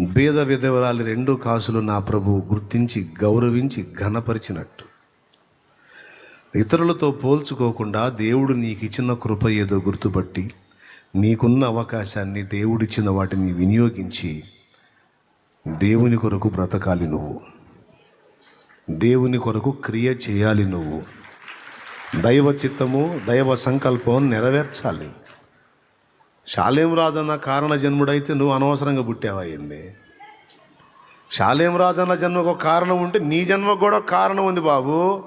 బీద విధవరాలి రెండు కాసులు నా ప్రభువు గుర్తించి గౌరవించి ఘనపరిచినట్టు. ఇతరులతో పోల్చుకోకుండా దేవుడు నీకు ఇచ్చిన కృప ఏదో గుర్తుపట్టి నీకున్న అవకాశాన్ని దేవుడిచ్చిన వాటిని వినియోగించి దేవుని కొరకు బ్రతకాలి నువ్వు. దేవుని కొరకు క్రియ చేయాలి నువ్వు. దైవ చిత్తము దైవ సంకల్పం నెరవేర్చాలి. రాజు అన్న కారణ జన్ముడైతే నువ్వు అనవసరంగా పుట్టావయ్యింది శాలేం రాజు అన్న జన్మకు ఒక కారణం ఉంటే నీ జన్మకు కూడా ఒక కారణం ఉంది బాబు.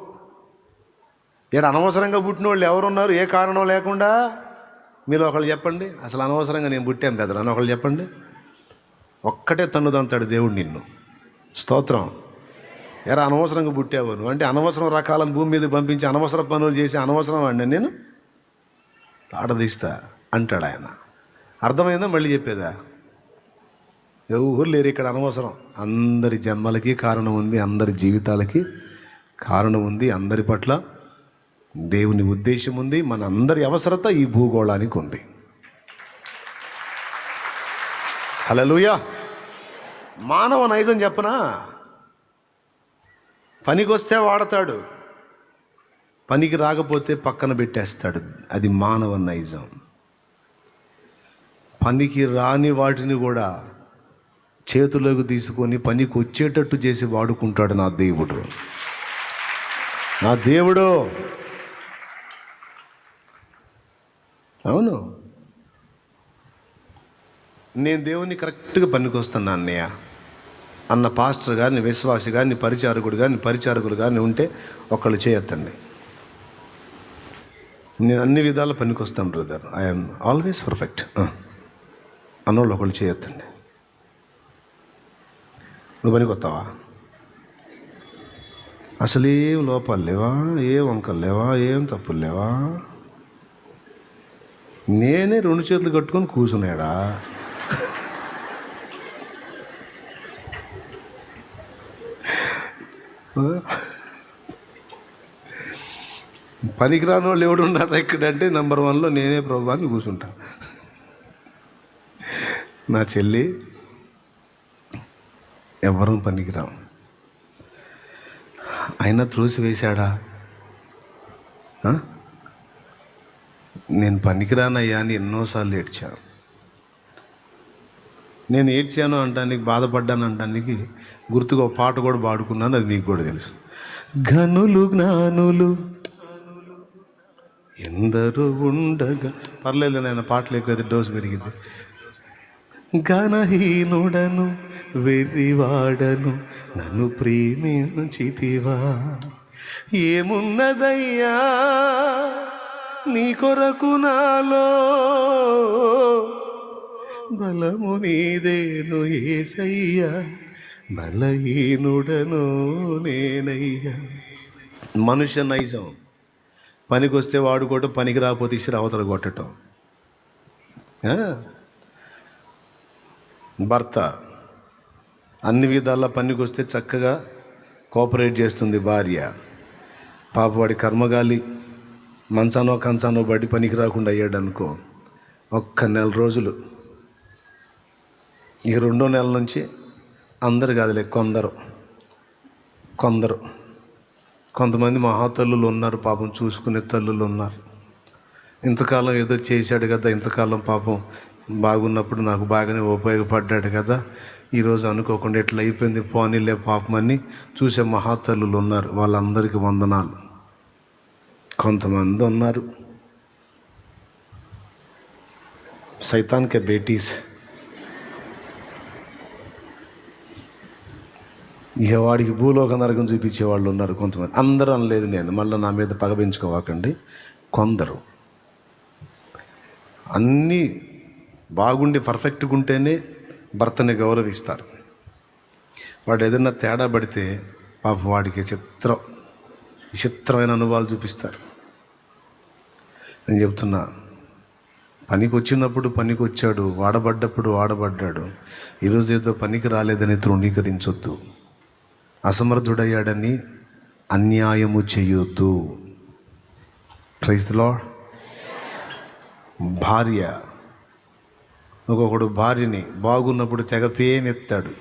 ఇక్కడ అనవసరంగా పుట్టిన వాళ్ళు ఎవరున్నారు? ఏ కారణం లేకుండా? మీరు ఒకళ్ళు చెప్పండి. అసలు అనవసరంగా నేను పుట్టాను పెద్దలు అని ఒకళ్ళు చెప్పండి. ఒక్కటే తన్నుదంతాడు దేవుడు నిన్ను. స్తోత్రం. ఎరా అనవసరంగా పుట్టావు నువ్వు. అంటే అనవసరం రకాలను భూమి మీద పంపించి అనవసర పనులు చేసి అనవసరం అండి నేను ఆడదీస్తా అంటాడు ఆయన. అర్థమైందా మళ్ళీ చెప్పేదా? ఎవరు లేరు ఇక్కడ అనవసరం. అందరి జన్మలకి కారణం ఉంది అందరి జీవితాలకి కారణం ఉంది అందరి పట్ల దేవుని ఉద్దేశం ఉంది మన అందరి అవసరత ఈ భూగోళానికి ఉంది. హలలుయా మానవ నైజం చెప్పనా? పనికొస్తే వాడతాడు పనికి రాకపోతే పక్కన పెట్టేస్తాడు. అది మానవ నైజం. పనికి రాని వాటిని కూడా చేతుల్లోకి తీసుకొని పనికి వచ్చేటట్టు చేసి వాడుకుంటాడు నా దేవుడు. నా దేవుడు. అవును. నేను దేవుని కరెక్ట్గా పనికొస్తాను అన్నయ్య. అన్న పాస్టర్ కానీ విశ్వాసి కానీ పరిచారకుడు కానీ పరిచారకులు కానీ ఉంటే ఒకళ్ళు చేయొద్దండి. నేను అన్ని విధాల పనికొస్తాను బ్రదర్. I'm always perfect. అన్నోళ్ళు ఒకళ్ళు చేయొద్దండి. నువ్వు పనికొస్తావా అసలు ఏం లోపాలు లేవా? ఏం వంకలు లేవా? ఏం తప్పులు లేవా? నేనే రెండు చేతులు కట్టుకొని కూర్చున్నాడా? పనికిరాని వాళ్ళు ఎవడు ఇక్కడంటే ఎక్కడంటే నెంబర్ వన్లో నేనే ప్రభుత్వాన్ని కూర్చుంటా. నా చెల్లి ఎవరూ పనికిరాం అయినా త్రోసి వేశాడా? నేను పనికిరానయ్యా అని ఎన్నోసార్లు ఏడ్చాను. నేను ఏడ్చాను అంటానికి బాధపడ్డాను అంటానికి గుర్తుగా పాట కూడా పాడుకున్నాను అది మీకు కూడా తెలుసు. ఘనులు జ్ఞానులు ఎందరూ ఉండగా పర్లేదు నేను పాటలు ఎక్కువ డోసు పెరిగింది ఘనహీనుడను వెర్రివాడను నన్ను ప్రేమించితివా? ఏమున్నదయ్యా? నీ కొరకు నాలో బలము నీదేను ఏసయ్యా. బలహీనుడను నేనయ్యా. మనుష్య నైజం. పనికొస్తే వాడుకోవటం పనికి రాకపోతే ఇసిరి అవతల కొట్టడం భర్త అన్ని విధాలా పనికి వస్తే చక్కగా కోఆపరేట్ చేస్తుంది భార్య. పాపవాడి కర్మగాలి మంచానో కంచానో బడి పనికి రాకుండా అయ్యాడు అనుకో ఒక్క నెల రోజులు. ఈ రెండో నెల నుంచి అందరు కాదులే కొందరు. కొందరు. కొంతమంది మహాతల్లులు ఉన్నారు పాపం చూసుకునే తల్లులు ఉన్నారు. ఇంతకాలం ఏదో చేశాడు కదా ఇంతకాలం పాపం బాగున్నప్పుడు నాకు బాగానే ఉపయోగపడ్డాడు కదా. ఈరోజు అనుకోకుండా ఇట్లా అయిపోయింది పోనీలే పాపమని చూసే మహాతల్లులు ఉన్నారు. వాళ్ళందరికీ వందనాలు. కొంతమంది ఉన్నారు. సైతాన్కే బేటీస్. ఇక వాడికి భూలోక నరకం చూపించే వాళ్ళు ఉన్నారు కొంతమంది. అందరూ అనలేదు నేను. మళ్ళీ నా మీద పగపించుకోవాకండి కొందరు. అన్నీ బాగుండి పర్ఫెక్ట్గా ఉంటేనే భర్తని గౌరవిస్తారు. వాడు ఏదైనా తేడా పడితే పాప వాడికి చిత్రం విచిత్రమైన అనుభవాలు చూపిస్తారు. నేను చెప్తున్నా పనికి వచ్చినప్పుడు పనికి వచ్చాడు వాడబడ్డప్పుడు వాడబడ్డాడు ఈరోజు ఏదో పనికి రాలేదని తృణీకరించొద్దు. అసమర్థుడయ్యాడని అన్యాయము చేయొద్దు. క్రైస్తలో భార్య ఒక్కొక్కడు భార్యని బాగున్నప్పుడు తెగ పేమిస్తాడు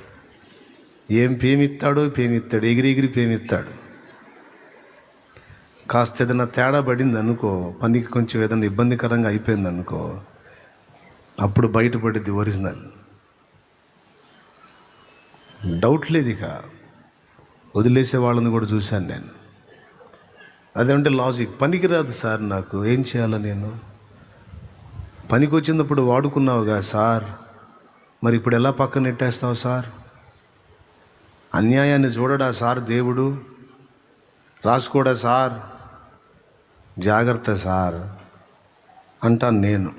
ఏం పేమిస్తాడో పేమిస్తాడు ఎగిరి ఎగిరి పేమిస్తాడు కాస్త ఏదైనా తేడా పడింది అనుకో పనికి కొంచెం ఏదైనా ఇబ్బందికరంగా అయిపోయింది అనుకో అప్పుడు బయటపడింది ఒరిజినల్. డౌట్ లేదు ఇక. వదిలేసే వాళ్ళని కూడా చూశాను నేను. అదేంటే లాజిక్. పనికిరాదు సార్ నాకు. ఏం చేయాలి నేను? పనికి వచ్చినప్పుడు వాడుకున్నావుగా సార్? మరి ఇప్పుడు ఎలా పక్కన నెట్టేస్తావు సార్? అన్యాయాన్ని చూడడా సార్ దేవుడు? రాసుకోడా సార్? జాగ్రత్త సార్ అంటాను నేను.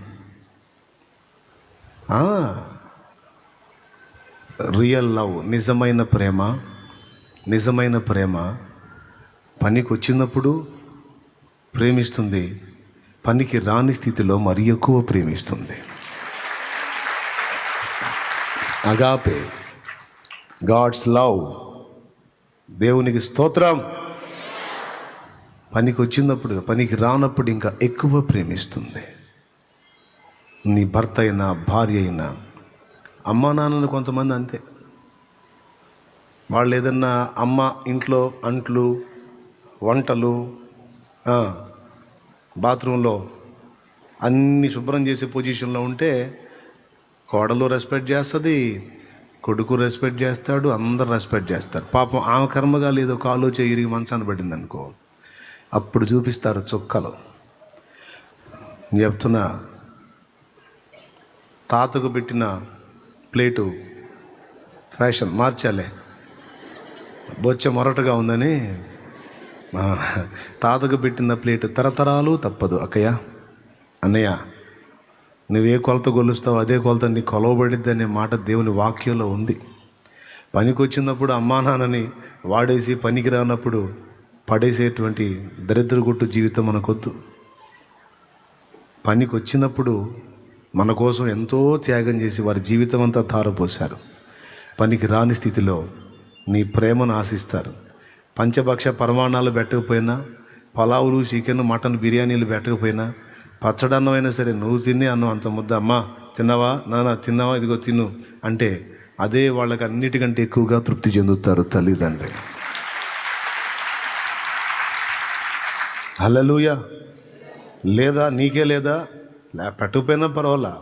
రియల్ లవ్ నిజమైన ప్రేమ నిజమైన ప్రేమ. పనికి వచ్చినప్పుడు ప్రేమిస్తుంది. పనికి రాని స్థితిలో మరి ఎక్కువ ప్రేమిస్తుంది. అగాపే గాడ్స్ లవ్ దేవునికి స్తోత్రం. పనికి వచ్చినప్పుడు పనికి రానప్పుడు ఇంకా ఎక్కువ ప్రేమిస్తుంది. నీ భర్త అయినా భార్య అయినా అమ్మా నాన్నలు కొంతమంది అంతే. వాళ్ళు ఏదన్నా అమ్మ ఇంట్లో అంట్లు వంటలు బాత్రూంలో అన్ని శుభ్రం చేసే పొజిషన్లో ఉంటే కోడలు రెస్పెక్ట్ చేస్తుంది కొడుకు రెస్పెక్ట్ చేస్తాడు అందరు రెస్పెక్ట్ చేస్తారు. పాపం ఆమె కర్మగా లేదో కాలు చేయి ఇరిగి పడింది అనుకో అప్పుడు చూపిస్తారు చుక్కలు. చెప్తున్న చెప్తున్నా తాతకు పెట్టిన ప్లేటు ఫ్యాషన్ మార్చాలే. బొచ్చ మొరటగా ఉందని తాతకు పెట్టిన ప్లేటు తరతరాలు తప్పదు అక్కయ్య. అన్నయ్య నువ్వే కొలత గొలుస్తావు అదే కొలత నీ కొలవబడిద్ది అనే మాట దేవుని వాక్యంలో ఉంది. పనికి వచ్చినప్పుడు అమ్మా నాన్నని వాడేసి పనికి రానప్పుడు పడేసేటువంటి దరిద్ర గుట్టు జీవితం మనకొద్దు. పనికి వచ్చినప్పుడు మన కోసం ఎంతో త్యాగం చేసి వారి జీవితం అంతా తారపోశారు పనికి రాని స్థితిలో నీ ప్రేమను ఆశిస్తారు. పంచభక్ష పరమాణాలు పెట్టకపోయినా పలావులు చికెన్ మటన్ బిర్యానీలు పెట్టకపోయినా పచ్చడన్నం అయినా సరే నువ్వు తిని అన్నం అంత ముద్ద. అమ్మా తిన్నావా? నాన్న తిన్నావా? ఇదిగో తిను అంటే అదే వాళ్ళకి అన్నిటికంటే ఎక్కువగా తృప్తి చెందుతారు తల్లిదండ్రి హల్లెలూయా. లేదా నీకే లేదా? లే పెట్టకపోయినా పర్వాలా?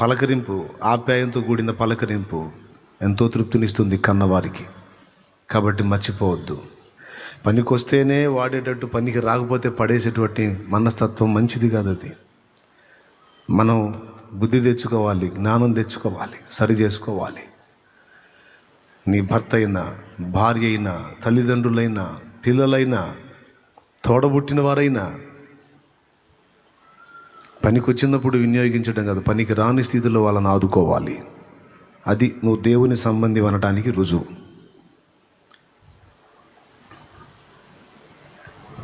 పలకరింపు ఆప్యాయంతో కూడిన పలకరింపు ఎంతో తృప్తినిస్తుంది కన్నవారికి. కాబట్టి మర్చిపోవద్దు. పనికి వస్తేనే వాడేటట్టు పనికి రాకపోతే పడేసేటువంటి మనస్తత్వం మంచిది కాదు అది. మనం బుద్ధి తెచ్చుకోవాలి జ్ఞానం తెచ్చుకోవాలి సరి చేసుకోవాలి. నీ భర్త అయినా భార్య అయినా తల్లిదండ్రులైనా పిల్లలైనా తోడబుట్టిన వారైనా పనికి వచ్చినప్పుడు వినియోగించడం కాదు పనికి రాని స్థితిలో వాళ్ళని ఆదుకోవాలి. అది నువ్వు దేవుని సంబంధి అనటానికి రుజువు.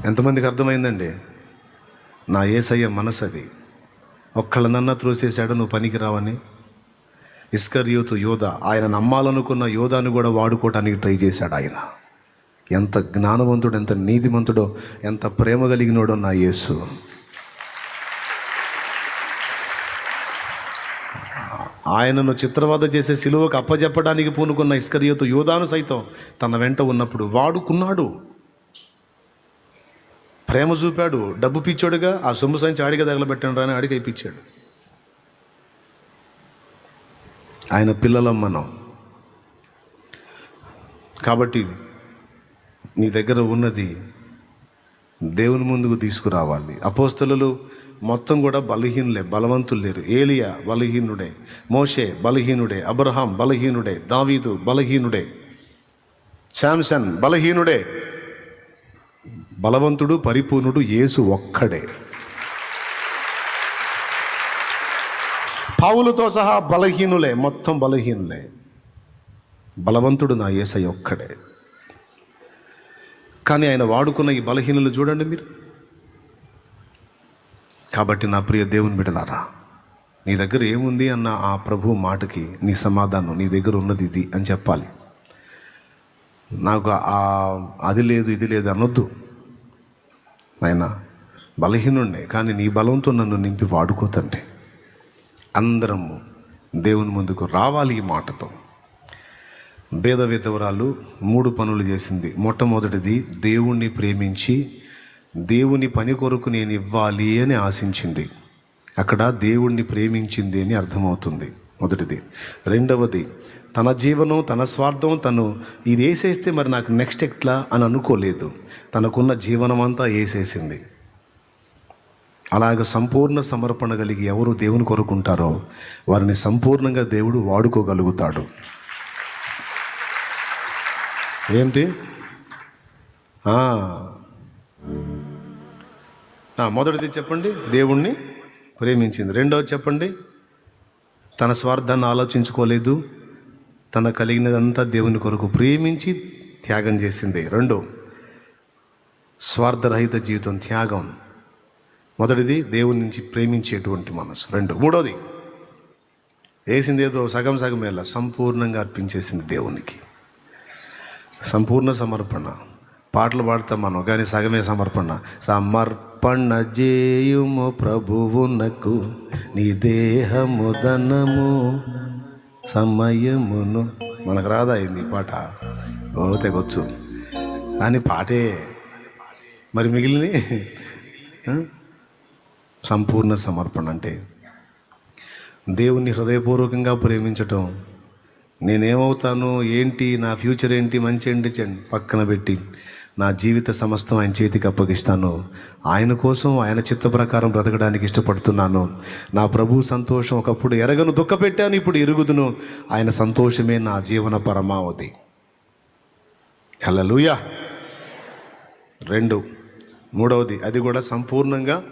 ఎంతమందికి అర్థమైందండి? నా ఏసయ్య మనసు అది. ఒక్కళ్ళనన్నా త్రోసేశాడు నువ్వు పనికి రావని. ఇస్కర్యోతు యోధ ఆయన నమ్మాలనుకున్న యోధాను కూడా వాడుకోవటానికి ట్రై చేశాడు ఆయన. ఎంత జ్ఞానవంతుడు ఎంత నీతిమంతుడో ఎంత ప్రేమ కలిగినోడో నా యేసు. ఆయనను చిత్రవద చేసే సిలువకు అప్పజెప్పడానికి పూనుకున్న ఇస్కరియోతు యోధాను సైతం తన వెంట ఉన్నప్పుడు వాడుకున్నాడు. ప్రేమ చూపాడు. డబ్బు పిచ్చాడుగా ఆ సొమ్ము సంచి ఆడిగా తగలబెట్టాడు అని ఆడిగా ఇప్పించాడు ఆయన పిల్లలం మనం. కాబట్టి నీ దగ్గర ఉన్నది దేవుని ముందుకు తీసుకురావాలి. అపోస్తలు మొత్తం కూడా బలహీనులే బలవంతులు లేరు. ఏలియా బలహీనుడే మోషే బలహీనుడే అబ్రహాం బలహీనుడే దావీదు బలహీనుడే శాంసన్ బలహీనుడే. బలవంతుడు పరిపూర్ణుడు యేసు ఒక్కడే. పావులతో సహా బలహీనులే మొత్తం బలహీనులే. బలవంతుడు నా యేసయ్య ఒక్కడే. కానీ ఆయన వాడుకున్న ఈ బలహీనులు చూడండి మీరు. కాబట్టి నా ప్రియ దేవుని బిడలారా నీ దగ్గర ఏముంది అన్న ఆ ప్రభు మాటకి నీ సమాధానం నీ దగ్గర ఉన్నది ఇది అని చెప్పాలి. నాకు అది లేదు ఇది లేదు అనొద్దు. ఆయన బలహీనుండే కానీ నీ బలంతో నన్ను నింపి వాడుకోతండి అందరము దేవుని ముందుకు రావాలి ఈ మాటతో. భేద విధవరాలు మూడు పనులు చేసింది. మొట్టమొదటిది దేవుణ్ణి ప్రేమించి దేవుని పని కొరకు నేను ఇవ్వాలి అని ఆశించింది. అక్కడ దేవుణ్ణి ప్రేమించింది అని అర్థమవుతుంది. మొదటిది. రెండవది తన జీవనం తన స్వార్థం తను ఇది వేసేస్తే మరి నాకు నెక్స్ట్ ఎట్లా అని అనుకోలేదు. తనకున్న జీవనం అంతా వేసేసింది. అలాగ సంపూర్ణ సమర్పణ కలిగి ఎవరు దేవుని కొరుకుంటారో వారిని సంపూర్ణంగా దేవుడు వాడుకోగలుగుతాడు. ఏంటి? మొదటిది చెప్పండి. దేవుణ్ణి ప్రేమించింది. రెండవది చెప్పండి. తన స్వార్థాన్ని ఆలోచించుకోలేదు. తన కలిగినదంతా దేవుని కొరకు ప్రేమించి త్యాగం చేసింది. రెండు స్వార్థరహిత జీవితం త్యాగం. మొదటిది దేవుని నుంచి ప్రేమించేటువంటి మనసు. రెండు మూడోది వేసింది ఏదో సగం సగం వేళ సంపూర్ణంగా అర్పించేసింది దేవునికి. సంపూర్ణ సమర్పణ. పాటలు పాడతాం మనం కానీ సగమే సమర్పణ. సమర్పణ చేయుము ప్రభువునకు నీ దేహము ధనము సమయమును మనకు రాదా అయింది ఈ పాట? ఓ తెగొచ్చు కానీ పాటే మరి మిగిలింది? సంపూర్ణ సమర్పణ అంటే. దేవుని హృదయపూర్వకంగా ప్రేమించటం. నేనేమవుతాను? ఏంటి? నా ఫ్యూచర్ ఏంటి? మంచి ఏంటి? పక్కన పెట్టి. నా జీవిత సమస్తం ఆయన చేతికి అప్పగిస్తాను. ఆయన కోసం ఆయన చిత్త ప్రకారం బ్రతకడానికి ఇష్టపడుతున్నాను. నా ప్రభు సంతోషం ఒకప్పుడు ఎరగను దుఃఖపెట్టాను ఇప్పుడు ఎరుగుదును. ఆయన సంతోషమే నా జీవన పరమావధి. హల్లెలూయా. రెండు. మూడవది అది కూడా సంపూర్ణంగా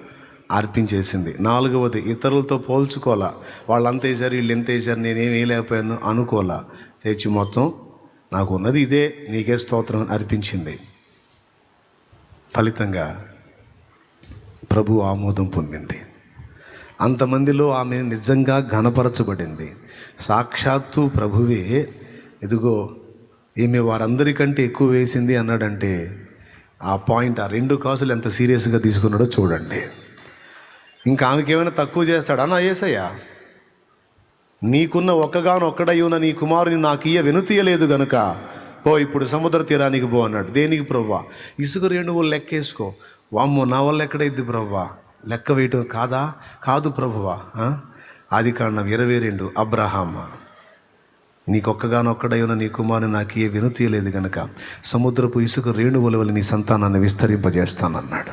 అర్పించేసింది. నాలుగవది ఇతరులతో పోల్చుకోవాలా. వాళ్ళంత వేసారు వీళ్ళు ఎంత వేసారు నేనేం వేయలేకపోయాను అనుకోవాలా. తెచ్చి మొత్తం నాకు ఉన్నది ఇదే నీకే స్తోత్రం అర్పించింది. ఫలితంగా ప్రభు ఆమోదం పొందింది. అంతమందిలో ఆమె నిజంగా ఘనపరచబడింది. సాక్షాత్తు ప్రభువే ఇదిగో ఈమె వారందరికంటే ఎక్కువ వేసింది అన్నాడంటే ఆ పాయింట్ ఆ రెండు కాసులు ఎంత సీరియస్గా తీసుకున్నాడో చూడండి. ఇంకా ఆమెకి ఏమైనా తక్కువ చేస్తాడా? నా ఏసయ్యా నీకున్న ఒక్కగాను ఒక్కడయ్యున్న నీ కుమారుని నాకు ఇయ్య వెనుతీయలేదు గనుక ఓ ఇప్పుడు సముద్ర తీరానికి పో అన్నాడు. దేనికి ప్రవ్వా? ఇసుక రేణువులు లెక్కేసుకో. వామ్మో నా వల్ల ఎక్కడైద్ది ప్రవ్వా? లెక్క వేయటం కాదా? కాదు ప్రభువా ఆది కాండం ఇరవై రెండు అబ్రహామ. నీకొక్కగానొక్కడైన నీ కుమారుని నాకు ఏ లేదు కనుక సముద్రపు ఇసుక రేణువుల వల్ల నీ సంతానాన్ని విస్తరింపజేస్తానన్నాడు.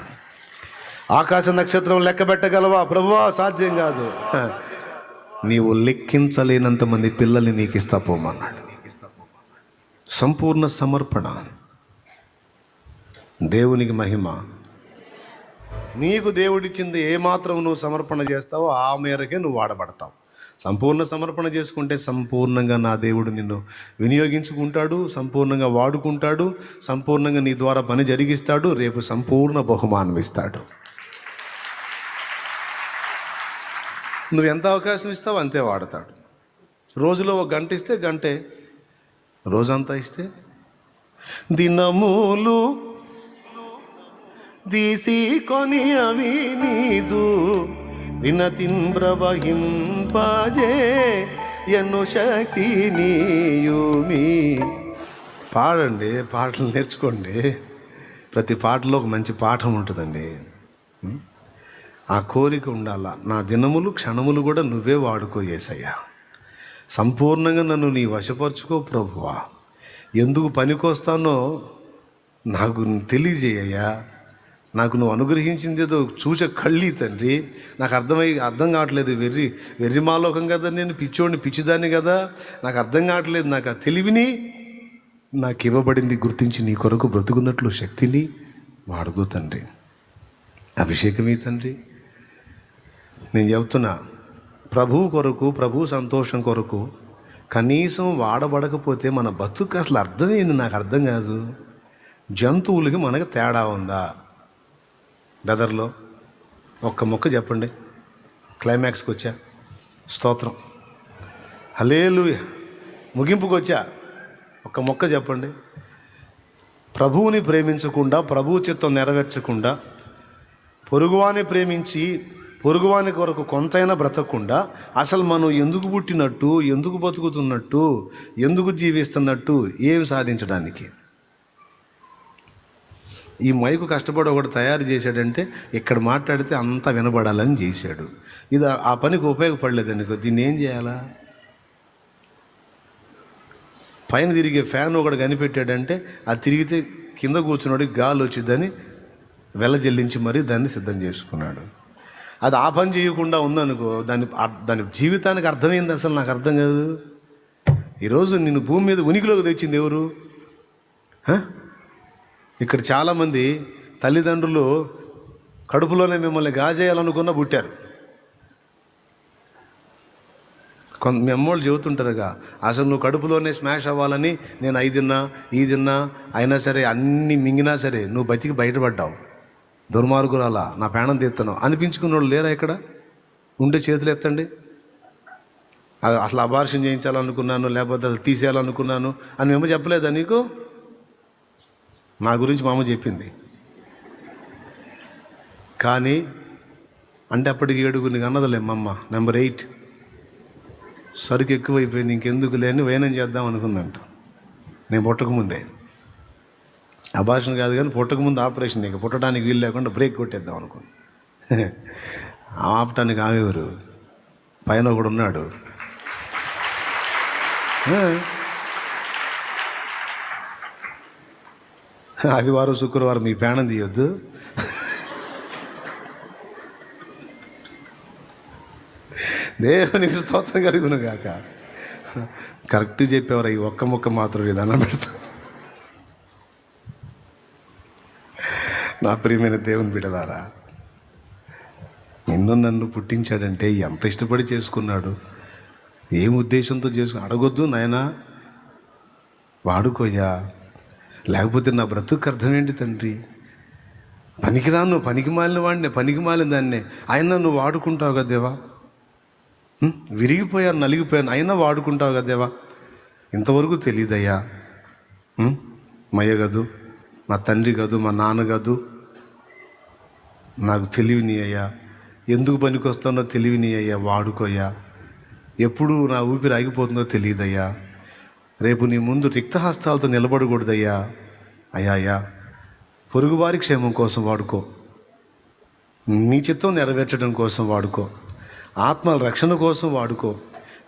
ఆకాశ నక్షత్రం లెక్క పెట్టగలవా? ప్రభువా సాధ్యం కాదు. నీవు లెక్కించలేనంత మంది పిల్లల్ని నీకు ఇస్తా పోమన్నాడు సంపూర్ణ సమర్పణ. దేవునికి మహిమ. నీకు దేవుడిచ్చింది ఏమాత్రం నువ్వు సమర్పణ చేస్తావో ఆ మేరకే నువ్వు వాడబడతావు. సంపూర్ణ సమర్పణ చేసుకుంటే సంపూర్ణంగా నా దేవుడు నిన్ను వినియోగించుకుంటాడు సంపూర్ణంగా వాడుకుంటాడు సంపూర్ణంగా నీ ద్వారా పని జరిగిస్తాడు రేపు సంపూర్ణ బహుమానం ఇస్తాడు. నువ్వు ఎంత అవకాశం ఇస్తావో అంతే వాడతాడు. రోజులో ఒక గంట ఇస్తే గంటే రోజంతా ఇస్తే? దినములు తీసి కొని అవి నీదు. వినతిన్ ప్రవహింపజే ఎన్ను శక్తి నీయుమి పాడండి పాటలు నేర్చుకోండి. ప్రతి పాటలో ఒక మంచి పాఠం ఉంటుందండి. ఆ కోరిక ఉండాలా? నా దినములు క్షణములు కూడా నువ్వే వాడుకో ఏసయ్యా సంపూర్ణంగా నన్ను నీ వశపరుచుకో ప్రభువా. ఎందుకు పనికొస్తానో నాకు తెలియజేయ్యా. నాకు నువ్వు అనుగ్రహించింది ఏదో చూసే కళ్ళి తండ్రి. నాకు అర్థమై అర్థం కావట్లేదు వెర్రి వెర్రి మాలోకం కదా నేను పిచ్చోడిని పిచ్చిదాన్ని కదా. నాకు అర్థం కావట్లేదు నాకు ఆ తెలివిని నాకు ఇవ్వబడింది గుర్తించి నీ కొరకు బ్రతుకున్నట్లు శక్తిని వాడుకో తండ్రి. అభిషేకమే తండ్రి. నేను చెబుతున్నా ప్రభువు కొరకు ప్రభు సంతోషం కొరకు కనీసం వాడబడకపోతే మన బతుకు అసలు అర్థమైంది నాకు అర్థం కాదు. జంతువులకి మనకు తేడా ఉందా? బెదర్లో ఒక్క మొక్క చెప్పండి. క్లైమాక్స్కి వచ్చా? స్తోత్రం. హలేలు ముగింపుకు వచ్చా? ఒక్క మొక్క చెప్పండి. ప్రభువుని ప్రేమించకుండా ప్రభు చిత్తం నెరవేర్చకుండా పొరుగువాని ప్రేమించి పొరుగువాని కొరకు కొంతైనా బ్రతకకుండా అసలు మనం ఎందుకు పుట్టినట్టు ఎందుకు బతుకుతున్నట్టు ఎందుకు జీవిస్తున్నట్టు ఏం సాధించడానికి? ఈ మైకు కష్టపడి ఒకటి తయారు చేశాడంటే ఇక్కడ మాట్లాడితే అంతా వినబడాలని చేశాడు. ఇది ఆ- పనికి ఉపయోగపడలేదు అనుకో దీన్ని ఏం చేయాలా? పైన తిరిగే ఫ్యాన్ ఒకటి కనిపెట్టాడంటే అది తిరిగితే కింద కూర్చున్నాడు గాలి వచ్చిందని వెల జల్లించి మరీ దాన్ని సిద్ధం చేసుకున్నాడు. అది ఆ పని చేయకుండా ఉందనుకో దాని దాని జీవితానికి అర్థమైంది అసలు నాకు అర్థం కాదు. ఈరోజు నిన్ను భూమి మీద ఉనికిలోకి తెచ్చింది ఎవరు? ఇక్కడ చాలామంది తల్లిదండ్రులు కడుపులోనే మిమ్మల్ని గాజేయాలనుకున్న పుట్టారు. కొంత మీ అమ్మోళ్ళు చెబుతుంటారుగా అసలు నువ్వు కడుపులోనే స్మాష్ అవ్వాలని నేను అయి తిన్నా ఈ తిన్నా అయినా సరే అన్ని మింగినా సరే నువ్వు బతికి బయటపడ్డావు. దుర్మార్గురాలా నా ప్రాణం తీస్తాను. అనిపించుకున్న వాళ్ళు లేరా ఇక్కడ? ఉండే చేతులు ఎత్తండి. అది అసలు అబార్షన్ చేయించాలనుకున్నాను లేకపోతే అది తీసేయాలనుకున్నాను అని మేము చెప్పలేదా నీకు? నా గురించి మా అమ్మ చెప్పింది. కానీ అంటే అప్పటికి ఏడుగురిని అన్నదిలే మా అమ్మ. Number eight. సరుకు ఎక్కువైపోయింది ఇంకెందుకు లేని వైనం చేద్దాం అనుకుందంట. నేను పుట్టకముందే. అభాషణ కాదు కానీ పుట్టకముందు ఆపరేషన్ ఇంకా పుట్టడానికి వీలు లేకుండా బ్రేక్ కొట్టేద్దాం అనుకోండి. ఆపటానికి ఆమె ఎవరు? పైన ఒకడు ఉన్నాడు. ఆదివారం శుక్రవారం మీ ప్రాణం తీయొద్దు. దేవునికి స్తోత్రం కలుగును కాక కరెక్ట్ చెప్పేవారు ఈ ఒక్క ముక్క మాత్రం విధానం పెడతా నా ప్రియమైన దేవుని బిడదారా నిన్ను నన్ను పుట్టించాడంటే ఎంత ఇష్టపడి చేసుకున్నాడు? ఏం ఉద్దేశంతో చేసుకు అడగొద్దు నాయనా. వాడుకోయా లేకపోతే నా బ్రతుకు అర్థం ఏంటి తండ్రి? పనికిరాను పనికి మాలిన వాడినే పనికి మాలిన దాన్నే. ఆయన నువ్వు వాడుకుంటావు కదా దేవా? విరిగిపోయాను నలిగిపోయాను అయినా వాడుకుంటావు కదా దేవా? ఇంతవరకు తెలియదయ్యా మయ్యగదు. మా తండ్రి గదు మా నాన్న గదు నాకు తెలివిని అయ్యా. ఎందుకు పనికొస్తానో తెలివిని అయ్యా వాడుకోయ్యా ఎప్పుడు నా ఊపిరి ఆగిపోతుందో తెలియదయ్యా. రేపు నీ ముందు రిక్తహస్తాలతో నిలబడకూడదయ్యా. అయ్యా అయ్యా పొరుగువారి క్షేమం కోసం వాడుకో. నీ చిత్తం నెరవేర్చడం కోసం వాడుకో. ఆత్మల రక్షణ కోసం వాడుకో.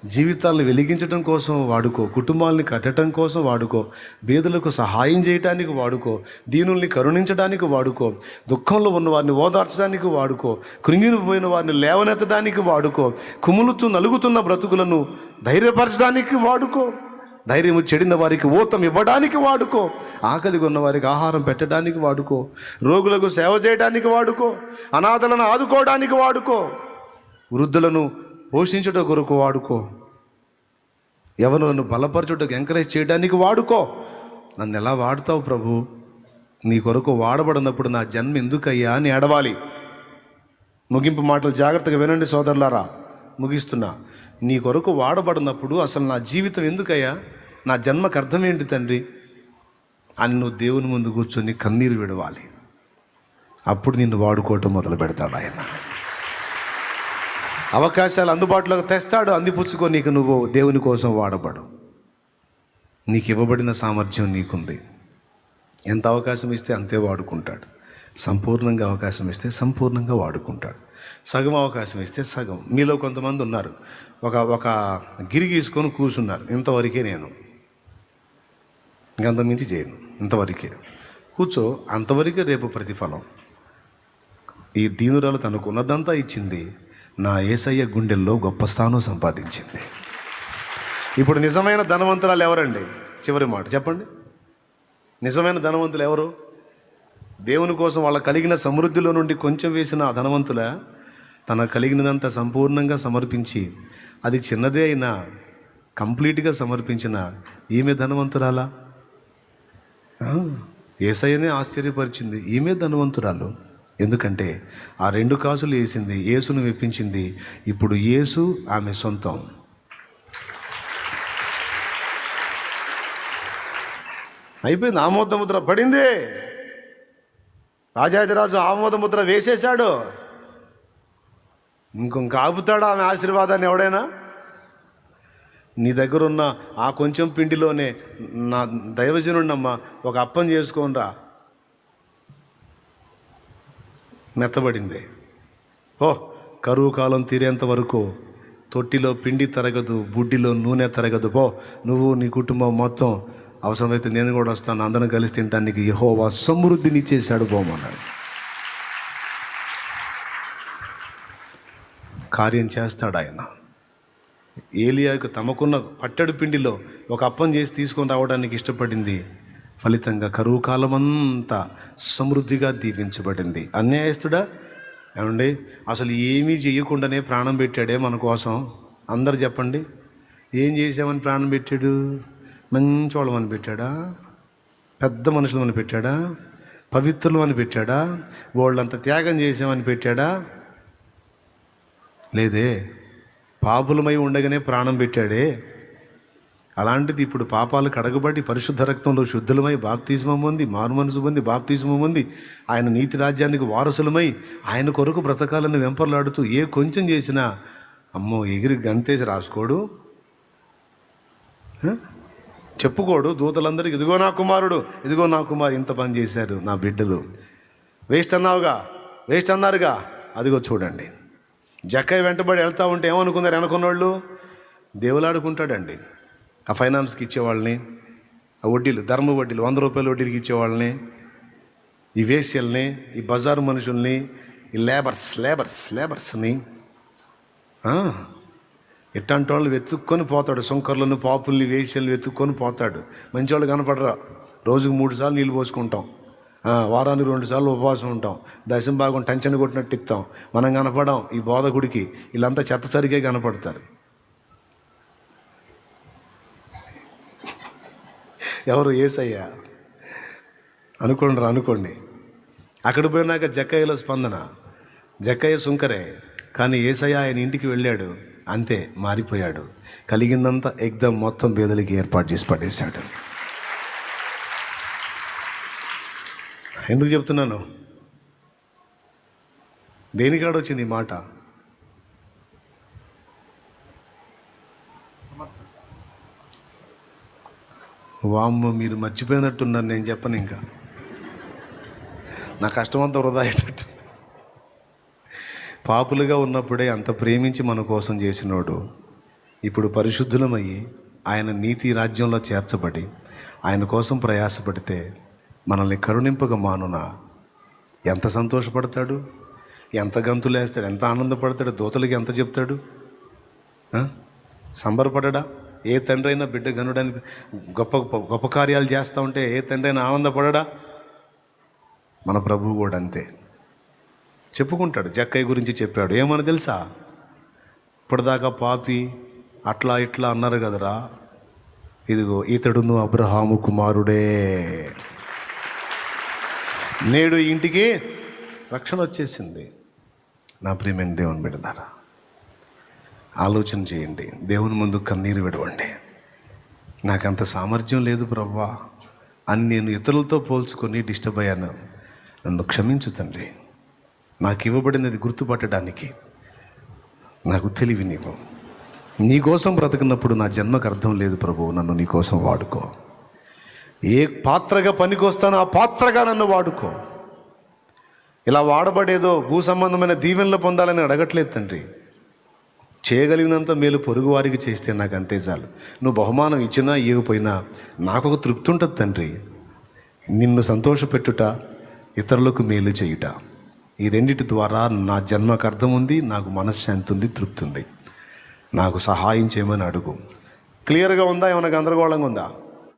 జీవితాలను వెలిగించడం కోసం వాడుకో కుటుంబాలని కట్టడం కోసం వాడుకో బీదలకు సహాయం చేయడానికి వాడుకో దీనుల్ని కరుణించడానికి వాడుకో దుఃఖంలో ఉన్న వారిని ఓదార్చడానికి వాడుకో కృంగిపోయిన వారిని లేవనెత్తడానికి వాడుకో కుములుతూ నలుగుతున్న బ్రతుకులను ధైర్యపరచడానికి వాడుకో ధైర్యము చెడిన వారికి ఊతం ఇవ్వడానికి వాడుకో ఆకలిగా ఉన్న వారికి ఆహారం పెట్టడానికి వాడుకో రోగులకు సేవ చేయడానికి వాడుకో అనాథలను ఆదుకోవడానికి వాడుకో వృద్ధులను పోషించుట కొరకు వాడుకో. ఎవరు నన్ను బలపరచుటకు ఎంకరేజ్ చేయడానికి వాడుకో. నన్ను ఎలా వాడుతావు ప్రభు? నీ కొరకు వాడబడినప్పుడు నా జన్మ ఎందుకయ్యా అని ఏడవాలి. ముగింపు మాటలు జాగ్రత్తగా వినండి సోదరులారా. ముగిస్తున్నా. నీ కొరకు వాడబడినప్పుడు అసలు నా జీవితం ఎందుకయ్యా? నా జన్మకు అర్థం ఏంటి తండ్రి? అని నువ్వు దేవుని ముందు కూర్చొని కన్నీరు విడవాలి. అప్పుడు నిన్ను వాడుకోవటం మొదలు పెడతాడు ఆయన. అవకాశాలు అందుబాటులోకి తెస్తాడు అందిపుచ్చుకో నీకు నువ్వు దేవుని కోసం వాడబడు. నీకు ఇవ్వబడిన సామర్థ్యం నీకుంది. ఎంత అవకాశం ఇస్తే అంతే వాడుకుంటాడు. సంపూర్ణంగా అవకాశం ఇస్తే సంపూర్ణంగా వాడుకుంటాడు. సగం అవకాశం ఇస్తే సగం. మీలో కొంతమంది ఉన్నారు. ఒక ఒక గిరి గీసుకొని కూర్చున్నారు. ఇంతవరకే నేను. ఇంకంత మించి చేయను. ఇంతవరకే. కూర్చో. అంతవరకే రేపు ప్రతిఫలం. ఈ దీనురాలు తనకు ఉన్నదంతా ఇచ్చింది. నా ఏసయ్య గుండెల్లో గొప్ప స్థానం సంపాదించింది. ఇప్పుడు నిజమైన ధనవంతురాలు ఎవరండి? చివరి మాట చెప్పండి. నిజమైన ధనవంతులు ఎవరు? దేవుని కోసం వాళ్ళ కలిగిన సమృద్ధిలో నుండి కొంచెం వేసిన ఆ ధనవంతుల తన కలిగినదంతా సంపూర్ణంగా సమర్పించి అది చిన్నదే అయినా కంప్లీట్గా సమర్పించిన ఈమె ధనవంతురాలా? ఏసయ్యనే ఆశ్చర్యపరిచింది. ఈమె ధనవంతురాలు. ఎందుకంటే ఆ రెండు కాసులు వేసింది యేసును మెప్పించింది. ఇప్పుడు యేసు ఆమె సొంతం. అయిపోయింది ఆమోద ముద్ర పడింది. రాజాదిరాజు ఆమోద ముద్ర వేసేశాడు. ఇంకొంక ఆపుతాడు ఆమె ఆశీర్వాదాన్ని ఎవడైనా? నీ దగ్గర ఉన్న ఆ కొంచెం పిండిలోనే నా దైవజనుడినమ్మ ఒక అప్పం చేసుకోనరా మెత్తబడింది. ఓ కరువు కాలం తీరేంత వరకు తొట్టిలో పిండి తరగదు బుడ్డిలో నూనె తరగదు. పో నువ్వు నీ కుటుంబం మొత్తం అవసరమైతే నేను కూడా వస్తాను అందరం కలిసి తినడానికి యహోవా సమృద్ధినిచ్చేశాడు పోమన్నాడు కార్యం చేస్తాడు ఆయన. ఏలియాకు తమకున్న పట్టెడు పిండిలో ఒక అప్పం చేసి తీసుకొని రావడానికి ఇష్టపడింది ఫలితంగా కరువు కాలమంతా సమృద్ధిగా దీవించబడింది. అన్యాయస్తుడా? ఏమండి? అసలు ఏమీ చేయకుండానే ప్రాణం పెట్టాడే మన కోసం. అందరు చెప్పండి. ఏం చేసామని ప్రాణం పెట్టాడు? మంచి పెట్టాడా? పెద్ద మనుషులమని పెట్టాడా? పవిత్రులమని పెట్టాడా? వాళ్ళంత త్యాగం చేసామని పెట్టాడా? లేదే. పాపులమై ఉండగానే ప్రాణం పెట్టాడే. అలాంటిది ఇప్పుడు పాపాలు కడగబడి పరిశుద్ధ రక్తంలో శుద్ధులమై బాప్తిజమం ఉంది మారుమనసు పొంది బాప్తిజమం ఉంది ఆయన నీతి రాజ్యానికి వారసులమై ఆయన కొరకు బ్రతకాలని వెంపర్లాడుతూ ఏ కొంచెం చేసినా అమ్మో ఎగిరి గంతేసి రాసుకోడు. చెప్పుకోడు దూతలందరికీ ఇదిగో నా కుమారుడు ఇదిగో నా కుమారు ఇంత పని చేశారు నా బిడ్డలు. వేస్ట్ అన్నావుగా వేస్ట్ అన్నారుగా. అదిగో చూడండి. జక్కయ్య వెంటబడి వెళ్తా ఉంటే ఏమనుకున్నారు వెనకున్నోళ్ళు? దేవులాడుకుంటాడండి. ఆ ఫైనాన్స్కి ఇచ్చేవాళ్ళని ఆ వడ్డీలు ధర్మ వడ్డీలు వంద రూపాయల వడ్డీలకి ఇచ్చేవాళ్ళని ఈ వేశ్యల్ని ఈ బజారు మనుషుల్ని ఈ లేబర్స్ లేబర్స్ లేబర్స్ని ఆ, ఇట్లాంటి వాళ్ళు వెతుక్కొని పోతాడు. సుంకర్లను పాపుల్ని వేశ్యల్ని వెతుక్కొని పోతాడు. మంచివాళ్ళు కనపడరా? రోజుకు మూడు సార్లు నీళ్ళు పోసుకుంటాం. వారానికి రెండు సార్లు ఉపవాసం ఉంటాం. దశం భాగం టెన్షన్ కొట్టినట్టు ఇస్తాం మనం కనపడం ఈ బోధకుడికి. వీళ్ళంతా చెత్త సరిగే కనపడతారు. ఎవరు ఏసయ్యా? అనుకోండి రా అనుకోండి. అక్కడ పోయినాక జక్కయ్యలో స్పందన. జక్కయ్య సుంకరే కానీ ఏసయ్య ఆయన ఇంటికి వెళ్ళాడు. అంతే మారిపోయాడు. కలిగిందంతా ఎగ్దం మొత్తం బేదలకి ఏర్పాటు చేసి పడేశాడు. ఎందుకు చెప్తున్నాను? దేనికాడ వచ్చింది ఈ మాట? వామ్మ మీరు మర్చిపోయినట్టున్నారు నేను చెప్పను ఇంకా. నా కష్టమంతా వృధా అయ్యేటట్టు. పాపులుగా ఉన్నప్పుడే అంత ప్రేమించి మన కోసం చేసినోడు ఇప్పుడు పరిశుద్ధులమయ్యి ఆయన నీతి రాజ్యంలో చేర్చబడి ఆయన కోసం ప్రయాసపడితే మనల్ని కరుణింపక మానున. ఎంత సంతోషపడతాడు? ఎంత గంతులేస్తాడు? ఎంత ఆనందపడతాడు? దూతలకి ఎంత చెప్తాడు? సంబరపడడా? ఏ తండ్రి అయినా బిడ్డ గనుడని గొప్ప గొప్ప కార్యాలు చేస్తూ ఉంటే ఏ తండ్రి అయినా ఆనందపడడా? మన ప్రభువు కూడా అంతే. చెప్పుకుంటాడు. జక్కయ్య గురించి చెప్పాడు. ఏమని తెలుసా? ఇప్పటిదాకా పాపి అట్లా ఇట్లా అన్నారు కదరా. ఇదిగో ఇతడును అబ్రహాము కుమారుడే. నేడు ఇంటికి రక్షణ వచ్చేసింది. నా ప్రియమైన దేవుని బిడ్డలారా ఆలోచన చేయండి. దేవుని ముందు కన్నీరు విడవండి. నాకంత సామర్థ్యం లేదు ప్రవ్వా అని నేను ఇతరులతో పోల్చుకొని డిస్టర్బ్ అయ్యాను. నన్ను క్షమించు తండ్రి. నాకు ఇవ్వబడినది గుర్తుపట్టడానికి నాకు తెలివి నీవు నీ కోసం బ్రతకినప్పుడు నా జన్మకు అర్థం లేదు ప్రభు. నన్ను నీ కోసం వాడుకో. ఏ పాత్రగా పనికొస్తానో ఆ పాత్రగా నన్ను వాడుకో. ఇలా వాడబడేదో భూ సంబంధమైన దీవెనలు పొందాలని అడగట్లేదు తండ్రి. చేయగలిగినంత మేలు పొరుగు వారికి చేస్తే నాకు అంతే చాలు. నువ్వు బహుమానం ఇచ్చినా ఇవ్వకపోయినా నాకు ఒక తృప్తి ఉంటుంది తండ్రి. నిన్ను సంతోషపెట్టుట ఇతరులకు మేలు చేయుట. ఈ రెండిటి ద్వారా నా జన్మకు అర్థం ఉంది నాకు మనశ్శాంతి ఉంది తృప్తి ఉంది. నాకు సహాయం చేయమని అడుగు. క్లియర్గా ఉందా? ఏమైనా గందరగోళంగా ఉందా?